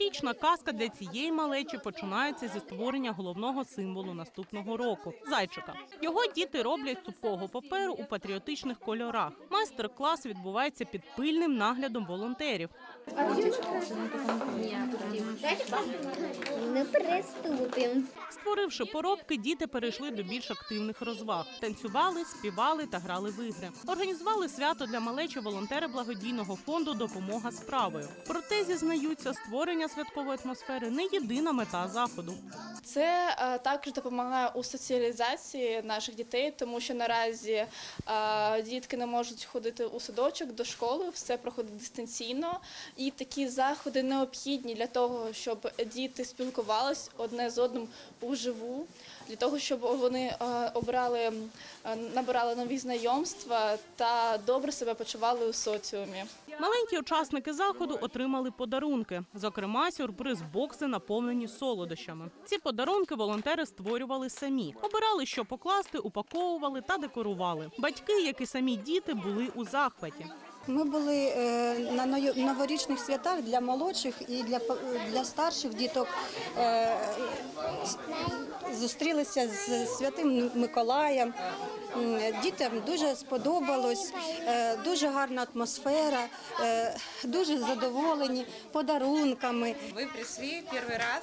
Новорічна казка для цієї малечі починається зі створення головного символу наступного року зайчика. Його діти роблять з сухого паперу у патріотичних кольорах. Майстер-клас відбувається під пильним наглядом волонтерів. Ну, приступимо. Створивши поробки, діти перейшли до більш активних розваг. Танцювали, співали та грали в ігри. Організували свято для малечі волонтери благодійного фонду Допомога справою. Проте зізнаються, створення святкової атмосфери не єдина мета заходу. Це е, також допомагає у соціалізації наших дітей, тому що наразі е, дітки не можуть ходити у садочок до школи, все проходить дистанційно. І такі заходи необхідні для того, щоб діти спілкувались одне з одним уживу, для того, щоб вони е, обрали, е, набирали нові знайомства та добре себе почували у соціумі. Маленькі учасники заходу отримали подарунки, зокрема, сюрприз бокси наповнені солодощами. Ці подарунки волонтери створювали самі, обирали, що покласти, упаковували та декорували. Батьки, як і самі діти, були у захваті. Ми були е, на новорічних святах для молодших і для, старших діток. е, Зустрілися з святим Миколаєм. Дітям дуже сподобалось, е, дуже гарна атмосфера, дуже задоволені подарунками. Мы пришли первый раз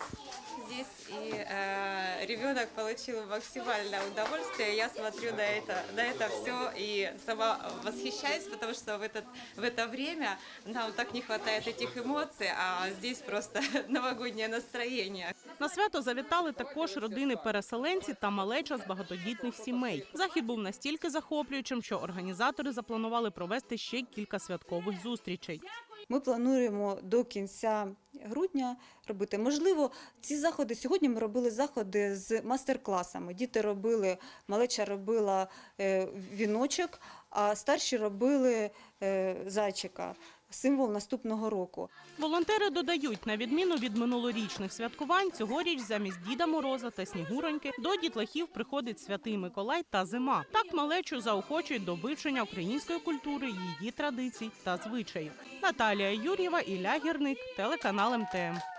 здесь, и э, ребенок получил максимальное удовольствие. Я смотрю на это, на это все и сама восхищаюсь, потому что в, этот, в это время нам так не хватает этих эмоций, а здесь просто новогоднее настроение. На свято завітали також родини переселенці та малеча з багатодітних сімей. Захід був настільки захоплюючим, що організатори запланували провести ще кілька святкових зустрічей. Ми плануємо до кінця грудня робити. Можливо, ці заходи сьогодні ми робили заходи з мастер-класами. Діти робили, малеча робила е, віночок, а старші робили е, зайчика, символ наступного року. Волонтери додають, на відміну від минулорічних святкувань, цьогоріч замість Діда Мороза та Снігуроньки до дітлахів приходить Святий Миколай та зима. Так малечу заохочують до вивчення української культури, її традицій та звичаїв. Наталія Юр'єва, Ілля Гірник, телеканал МТМ.